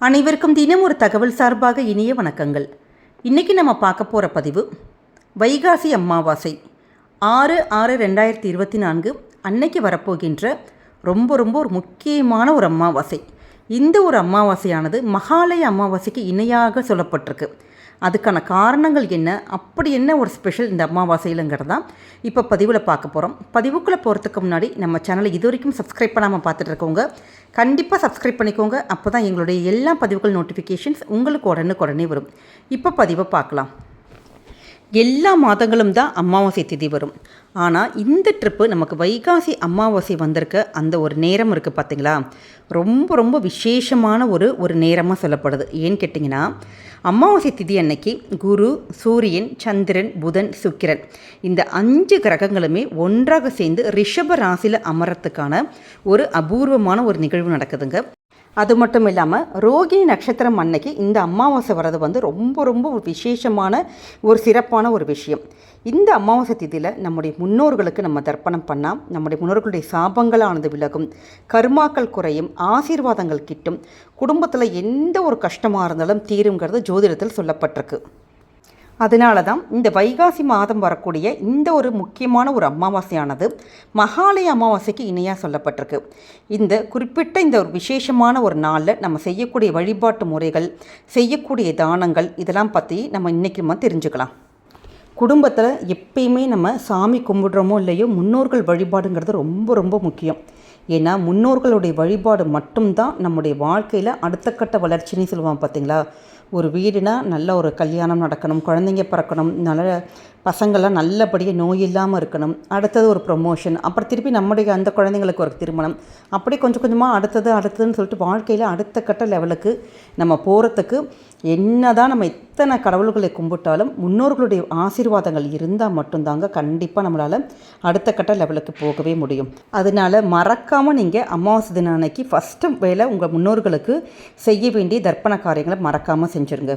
அனைவருக்கும் தினம் ஒரு தகவல் சார்பாக இனிய வணக்கங்கள். இன்றைக்கி நம்ம பார்க்க போகிற பதிவு வைகாசி அமாவாசை. ஆறு ஆறு ரெண்டாயிரத்தி இருபத்தி நான்கு அன்னைக்கு வரப்போகின்ற ரொம்ப ரொம்ப ஒரு முக்கியமான ஒரு அம்மாவாசை இந்த ஒரு அமாவாசையானது மகாலய அமாவாசைக்கு இணையாக சொல்லப்பட்டிருக்கு. அதுக்கான காரணங்கள் என்ன? அப்படி என்ன ஒரு ஸ்பெஷல் இந்த அமாவாசையிலங்கிறது? தான் இப்போ பதிவில் பார்க்க போகிறோம் பதிவுக்குள்ளே போகிறதுக்கு முன்னாடி நம்ம சேனலை இது வரைக்கும் சப்ஸ்கிரைப் பண்ணாமல் பார்த்துட்டு இருக்கவங்க கண்டிப்பாக சப்ஸ்கிரைப் பண்ணிக்கோங்க. அப்போ தான் எங்களுடைய எல்லா பதிவுகள் நோட்டிஃபிகேஷன்ஸ் உங்களுக்கு உடனுக்குடனே வரும். இப்போ பதிவை பார்க்கலாம். எல்லா மாதங்களும் தான் அமாவாசை திதி வரும். ஆனால் இந்த ட்ரிப்பு நமக்கு வைகாசி அமாவாசை வந்திருக்க அந்த ஒரு நேரம் இருக்குது பார்த்தீங்களா ரொம்ப ரொம்ப விசேஷமான ஒரு ஒரு நேரமாக சொல்லப்படுது. ஏன்னு கேட்டிங்கன்னா அமாவாசை திதி அன்னைக்கு குரு சூரியன் சந்திரன் புதன் சுக்கிரன் இந்த அஞ்சு கிரகங்களுமே ஒன்றாக சேர்ந்து ரிஷப ராசியில் அமரத்துக்கான ஒரு அபூர்வமான ஒரு நிகழ்வு நடக்குதுங்க. அது மட்டும் இல்லாமல் ரோகிணி நட்சத்திரம் அன்னைக்கு இந்த அமாவாசை வர்றது வந்து ரொம்ப ரொம்ப விசேஷமான ஒரு சிறப்பான ஒரு விஷயம். இந்த அமாவாசை திதியில் நம்முடைய முன்னோர்களுக்கு நம்ம தர்ப்பணம் பண்ணால் நம்முடைய முன்னோர்களுடைய சாபங்களானது விலகும். கர்மாக்கள் குறையும் ஆசீர்வாதங்கள் கிட்டும். குடும்பத்தில் எந்த ஒரு கஷ்டமாக இருந்தாலும் தீருங்கிறது ஜோதிடத்தில் சொல்லப்பட்டிருக்கு. அதனால தான் இந்த வைகாசி மாதம் வரக்கூடிய இந்த ஒரு முக்கியமான ஒரு அமாவாசையானது மகாலய அமாவாசைக்கு இணையாக சொல்லப்பட்டிருக்கு. இந்த குறிப்பிட்ட இந்த ஒரு விசேஷமான ஒரு நாளில் நம்ம செய்யக்கூடிய வழிபாட்டு முறைகள் செய்யக்கூடிய தானங்கள் இதெல்லாம் பற்றி நம்ம இன்றைக்கி நம்ம தெரிஞ்சுக்கலாம். குடும்பத்தில் எப்பயுமே நம்ம சாமி கும்பிடுறோமோ இல்லையோ முன்னோர்கள் வழிபாடுங்கிறது ரொம்ப ரொம்ப முக்கியம். ஏன்னா முன்னோர்களுடைய வழிபாடு மட்டும்தான் நம்முடைய வாழ்க்கையில் அடுத்த கட்ட வளர்ச்சின்னு சொல்லுவாங்க பார்த்தீங்களா ஒரு வீடுனா நல்ல ஒரு கல்யாணம் நடக்கணும் குழந்தைங்க பிறக்கணும் நல்ல பசங்கள்லாம் நல்லபடியாக நோய் இல்லாமல் இருக்கணும். அடுத்தது ஒரு ப்ரொமோஷன் அப்புறம் திருப்பி நம்முடைய அந்த குழந்தைங்களுக்கு ஒரு திருமணம். அப்படி கொஞ்சம் கொஞ்சமாக அடுத்தது அடுத்ததுன்னு சொல்லிட்டு வாழ்க்கையில் அடுத்த கட்ட லெவலுக்கு நம்ம போகிறதுக்கு என்ன தான் நம்ம எத்தனை கடவுள்களை கும்பிட்டாலும் முன்னோர்களுடைய ஆசீர்வாதங்கள் இருந்தால் மட்டும்தாங்க கண்டிப்பாக நம்மளால் அடுத்த கட்ட லெவலுக்கு போகவே முடியும். அதனால் மறக்காமல் நீங்கள் அமாவாசை தின அன்னைக்கு ஃபஸ்ட்டு வேலை உங்கள் முன்னோர்களுக்கு செய்ய வேண்டிய தர்ப்பண காரியங்களை மறக்காமல் செஞ்சுருங்க.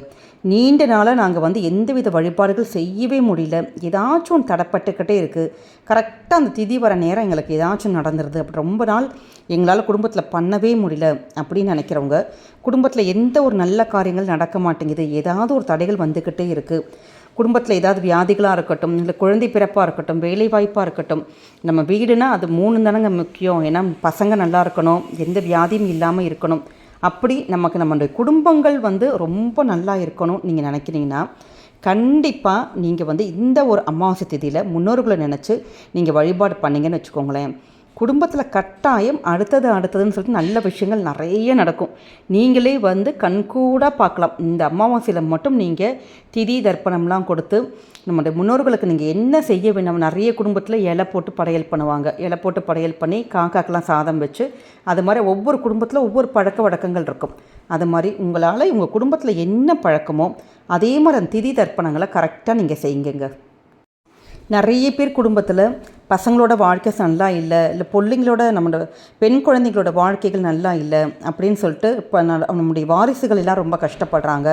நீண்ட நாளாக நாங்கள் வந்து எந்தவித வழிபாடுகள் செய்யவே முடியல. ஏதாச்சும் ஒன்று தடப்பட்டுக்கிட்டே இருக்குது கரெக்டாக அந்த திதி வர நேரம் எங்களுக்கு ஏதாச்சும் நடந்துருது. அப்படி ரொம்ப நாள் எங்களால் குடும்பத்தில் பண்ணவே முடியல அப்படின்னு நினைக்கிறவங்க குடும்பத்தில் எந்த ஒரு நல்ல காரியங்கள் நடக்க மாட்டேங்குது ஏதாவது ஒரு தடைகள் வந்துக்கிட்டே இருக்குது குடும்பத்தில் ஏதாவது வியாதிகளாக இருக்கட்டும் இல்லை குழந்தை பிறப்பாக இருக்கட்டும் வேலை வாய்ப்பாக இருக்கட்டும் நம்ம வீடுனா அது மூணு தானங்க முக்கியம். ஏன்னா பசங்க நல்லா இருக்கணும் எந்த வியாதியும் இல்லாமல் இருக்கணும். அப்படி நமக்கு நம்மளுடைய குடும்பங்கள் வந்து ரொம்ப நல்லா இருக்கணும் நீங்கள் நினைக்கிறீங்கன்னா கண்டிப்பாக நீங்கள் வந்து இந்த ஒரு அமாவாசை திதியில் முன்னோர்களை நினச்சி நீங்கள் வழிபாடு பண்ணீங்கன்னு வச்சுக்கோங்களேன். குடும்பத்தில் கட்டாயம் அடுத்தது அடுத்ததுன்னு சொல்லிட்டு நல்ல விஷயங்கள் நிறைய நடக்கும். நீங்களே வந்து கண்கூடாக பார்க்கலாம். இந்த அமாவாசையில் மட்டும் நீங்கள் திதி தர்ப்பணம்லாம் கொடுத்து நம்முடைய முன்னோர்களுக்கு நீங்கள் என்ன செய்ய வேணும்? நிறைய குடும்பத்தில் இலை போட்டு படையல் பண்ணுவாங்க. இலை போட்டு படையல் பண்ணி காக்காக்கெலாம் சாதம் வச்சு அது மாதிரி ஒவ்வொரு குடும்பத்தில் ஒவ்வொரு பழக்க வழக்கங்கள் இருக்கும். அது மாதிரி உங்களால் உங்கள் குடும்பத்தில் என்ன பழக்கமோ அதே மாதிரி அந்த திதி தர்ப்பணங்களை கரெக்டாக நீங்கள் செய்யுங்க நிறைய பேர் குடும்பத்தில் பசங்களோட வாழ்க்கை நல்லா இல்லை இல்லை பிள்ளைங்களோட நம்மளோட பெண் குழந்தைங்களோட வாழ்க்கைகள் நல்லா இல்லை அப்படின்னு சொல்லிட்டு இப்போ நம்முடைய வாரிசுகள் எல்லாம் ரொம்ப கஷ்டப்படுறாங்க.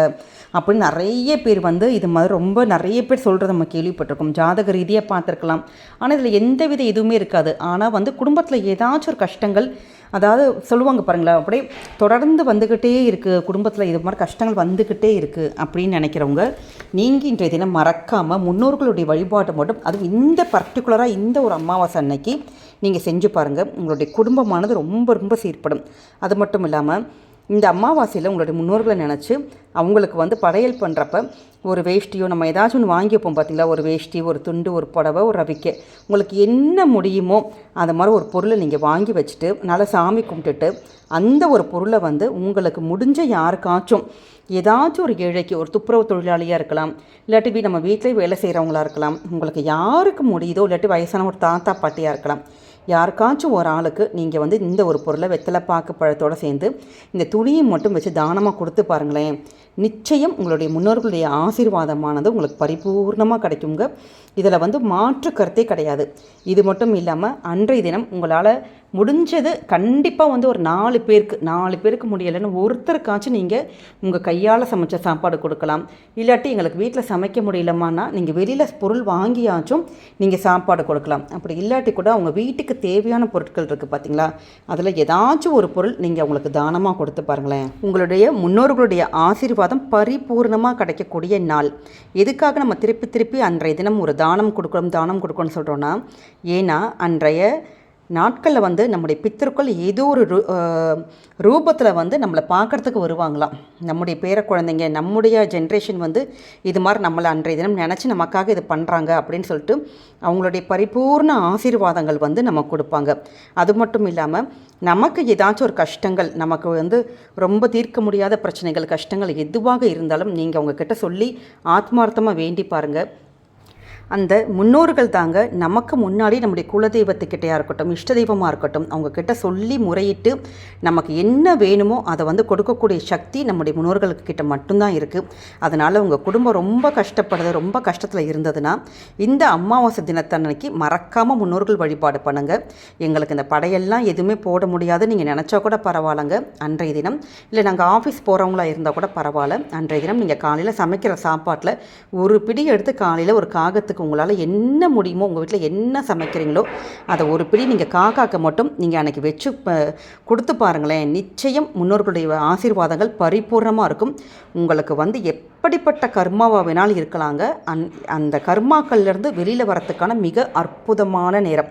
அப்படின்னு நிறைய பேர் வந்து இது மாதிரி ரொம்ப நிறைய பேர் சொல்கிறத நம்ம கேள்விப்பட்டிருக்கோம். ஜாதக ரீதியாக பார்த்துருக்கலாம். ஆனால் இதில் எந்த வித எதுவுமே இருக்காது. ஆனால் வந்து குடும்பத்தில் ஏதாச்சும் ஒரு கஷ்டங்கள் அதாவது சொல்லுவாங்க பாருங்களேன் அப்படியே தொடர்ந்து வந்துக்கிட்டே இருக்குது குடும்பத்தில் இது மாதிரி கஷ்டங்கள் வந்துக்கிட்டே இருக்குது அப்படின்னு நினைக்கிறவங்க நீங்கள் இன்றைய தினம் மறக்காமல் முன்னோர்களுடைய வழிபாட்டை மட்டும் அதுவும் இந்த பர்டிகுலராக இந்த ஒரு அமாவாசை அன்னைக்கு நீங்கள் செஞ்சு பாருங்கள் உங்களுடைய குடும்பமானது ரொம்ப ரொம்ப சீர்படும். அது மட்டும் இல்லாமல் இந்த அமாவாசையில் உங்களுடைய முன்னோர்களை நினச்சி அவங்களுக்கு வந்து படையல் பண்ணுறப்ப ஒரு வேஷ்டியோ நம்ம ஏதாச்சும் ஒன்று வாங்கி வைப்போம் பார்த்தீங்களா ஒரு வேஷ்டி ஒரு துண்டு ஒரு புடவை ஒரு ரவிக்கை. உங்களுக்கு என்ன முடியுமோ அந்த மாதிரி ஒரு பொருளை நீங்கள் வாங்கி வச்சுட்டு நல்லா சாமி கும்பிட்டுட்டு அந்த ஒரு பொருளை வந்து உங்களுக்கு முடிஞ்ச யாருக்காச்சும் ஏதாச்சும் ஒரு ஏழைக்கு ஒரு துப்புரவு தொழிலாளியாக இருக்கலாம் இல்லாட்டி நம்ம வீட்டிலே வேலை செய்கிறவங்களா இருக்கலாம் உங்களுக்கு யாருக்கு முடியுதோ இல்லாட்டி வயசான ஒரு தாத்தா பாட்டியாக இருக்கலாம் யாருக்காச்சும் ஒரு ஆளுக்கு நீங்கள் வந்து இந்த ஒரு பொருளை வெத்தலை பாக்கு பழத்தோடு சேர்ந்து இந்த துணியை மட்டும் வச்சு தானமாக கொடுத்து பாருங்களேன். நிச்சயம் உங்களுடைய முன்னோர்களுடைய ஆசீர்வாதமானது உங்களுக்கு பரிபூர்ணமாக கிடைக்குங்க. இதில் வந்து மாற்று கருத்தே கிடையாது. இது மட்டும் இல்லாமல் அன்றைய தினம் உங்களால் முடிஞ்சது கண்டிப்பாக வந்து ஒரு நாலு பேருக்கு நாலு பேருக்கு முடியலைன்னு ஒருத்தருக்காச்சும் நீங்கள் உங்கள் கையால் சமைச்ச சாப்பாடு கொடுக்கலாம். இல்லாட்டி எங்களுக்கு வீட்டில் சமைக்க முடியலமானா நீங்கள் வெளியில் பொருள் வாங்கியாச்சும் நீங்கள் சாப்பாடு கொடுக்கலாம். அப்படி இல்லாட்டி கூட அவங்க வீட்டுக்கு தேவையான பொருட்கள் இருக்குது பார்த்தீங்களா அதில் ஏதாச்சும் ஒரு பொருள் நீங்கள் அவங்களுக்கு தானமாக கொடுத்து பாருங்களேன். உங்களுடைய முன்னோர்களுடைய ஆசீர்வாதம் பரிபூர்ணமாக கிடைக்கக்கூடிய நாள். எதுக்காக நம்ம திருப்பி திருப்பி அன்றைய தினம் ஒரு தானம் கொடுக்கணும் தானம் கொடுக்கணும்னு சொல்கிறோன்னா ஏன்னா அன்றைய நாட்களில் வந்து நம்முடைய பித்தர்கள் ஏதோ ஒரு ரூ ரூபத்தில் வந்து நம்மளை பார்க்குறதுக்கு வருவாங்களாம். நம்முடைய பேர குழந்தைங்க நம்முடைய ஜென்ரேஷன் வந்து இது மாதிரி நம்மளை அன்றைய தினம் நினச்சி நமக்காக இது பண்ணுறாங்க அப்படின்னு சொல்லிட்டு அவங்களுடைய பரிபூர்ண ஆசீர்வாதங்கள் வந்து நமக்கு கொடுப்பாங்க. அது மட்டும் இல்லாமல் நமக்கு ஏதாச்சும் ஒரு கஷ்டங்கள் நமக்கு வந்து ரொம்ப தீர்க்க முடியாத பிரச்சனைகள் கஷ்டங்கள் எதுவாக இருந்தாலும் நீங்கள் அவங்கக்கிட்ட சொல்லி ஆத்மார்த்தமாக வேண்டி பாருங்கள் அந்த முன்னோர்கள் தாங்க நமக்கு முன்னாடி நம்முடைய குலதெய்வத்துக்கிட்டையாக இருக்கட்டும் இஷ்ட தெய்வமாக இருக்கட்டும் அவங்கக்கிட்ட சொல்லி முறையிட்டு நமக்கு என்ன வேணுமோ அதை வந்து கொடுக்கக்கூடிய சக்தி நம்முடைய முன்னோர்களுக்கு கிட்ட மட்டும்தான் இருக்குது அதனால் உங்கள் குடும்பம் ரொம்ப கஷ்டப்படுது ரொம்ப கஷ்டத்தில் இருந்ததுன்னா இந்த அமாவாசை தினத்தன்னைக்கு மறக்காமல் முன்னோர்கள் வழிபாடு பண்ணுங்கள் எங்களுக்கு இந்த படையெல்லாம் எதுவுமே போட முடியாது. நீங்கள் நினச்சா கூட பரவாயில்லங்க. அன்றைய தினம். இல்லை நாங்கள் ஆஃபீஸ் போகிறவங்களா இருந்தால் கூட பரவாயில்ல. அன்றைய தினம் நீங்கள் காலையில் சமைக்கிற சாப்பாட்டில் ஒரு பிடி எடுத்து காலையில் ஒரு காகத்துக்கு உங்களுக்கு உங்களால் என்ன முடியுமோ உங்கள் வீட்டில் என்ன சமைக்கிறீங்களோ அதை ஒரு பிடி நீங்கள் காக்காக்க மட்டும் நீங்கள் அன்றைக்கி வச்சு கொடுத்து பாருங்களேன். நிச்சயம் முன்னோர்களுடைய ஆசீர்வாதங்கள் பரிபூர்ணமாக இருக்கும். உங்களுக்கு வந்து எப் அப்படிப்பட்ட கர்மாவாக வேணாலும் இருக்கலாங்க? அந் அந்த கர்மாக்கள்லேருந்து வெளியில் வரத்துக்கான மிக அற்புதமான நேரம்.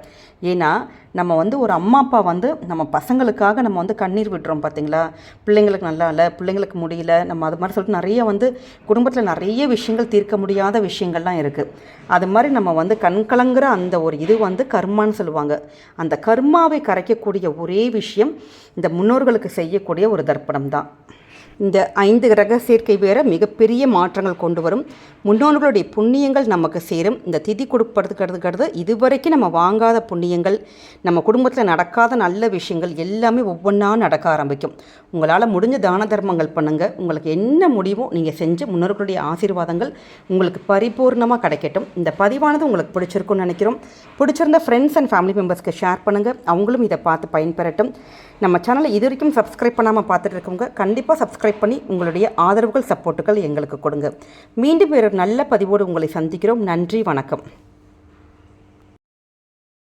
ஏன்னா நம்ம வந்து ஒரு அம்மா அப்பா வந்து நம்ம பசங்களுக்காக நம்ம வந்து கண்ணீர் விடுறோம் பார்த்தீங்களா பிள்ளைங்களுக்கு நல்லா இல்லை பிள்ளைங்களுக்கு முடியல நம்ம அது மாதிரி சொல்லிட்டு நிறைய வந்து குடும்பத்தில் நிறைய விஷயங்கள் தீர்க்க முடியாத விஷயங்கள்லாம் இருக்குது அது மாதிரி நம்ம வந்து கண்கலங்கிற அந்த ஒரு இது வந்து கர்மான்னு சொல்லுவாங்க. அந்த கர்மாவை கரைக்கக்கூடிய ஒரே விஷயம் இந்த முன்னோர்களுக்கு செய்யக்கூடிய ஒரு தர்ப்பணம் தான் இந்த ஐந்து கிரக சேர்க்கை வேற மிகப்பெரிய மாற்றங்கள் கொண்டு வரும். முன்னோர்களுடைய புண்ணியங்கள் நமக்கு சேரும். இந்த திதி கொடுப்பதுக்கிறது இதுவரைக்கும் நம்ம வாங்காத புண்ணியங்கள் நம்ம குடும்பத்தில் நடக்காத நல்ல விஷயங்கள் எல்லாமே ஒவ்வொன்றா நடக்க ஆரம்பிக்கும். உங்களால் முடிஞ்ச தான தர்மங்கள் பண்ணுங்கள் உங்களுக்கு என்ன முடிவோ நீங்கள் செஞ்சு முன்னோர்களுடைய ஆசீர்வாதங்கள் உங்களுக்கு பரிபூர்ணமாக கிடைக்கட்டும். இந்த பதிவானது உங்களுக்கு பிடிச்சிருக்கும்னு நினைக்கிறோம். பிடிச்சிருந்த ஃப்ரெண்ட்ஸ் அண்ட் ஃபேமிலி மெம்பர்ஸ்க்கு ஷேர் பண்ணுங்கள் அவங்களும் இதை பார்த்து பயன்பெறட்டும். நம்ம சேனலை இது வரைக்கும் சப்ஸ்கிரைப் பண்ணாமல் பார்த்துட்டு இருக்கவங்க கண்டிப்பாக சப்ஸ்கிரைப் பண்ணி உங்களுடைய ஆதரவுகள் சப்போர்ட்டுகள் எங்களுக்கு கொடுங்க. மீண்டும் வேறு நல்ல பதிவோடு உங்களை சந்திக்கிறோம். நன்றி வணக்கம்.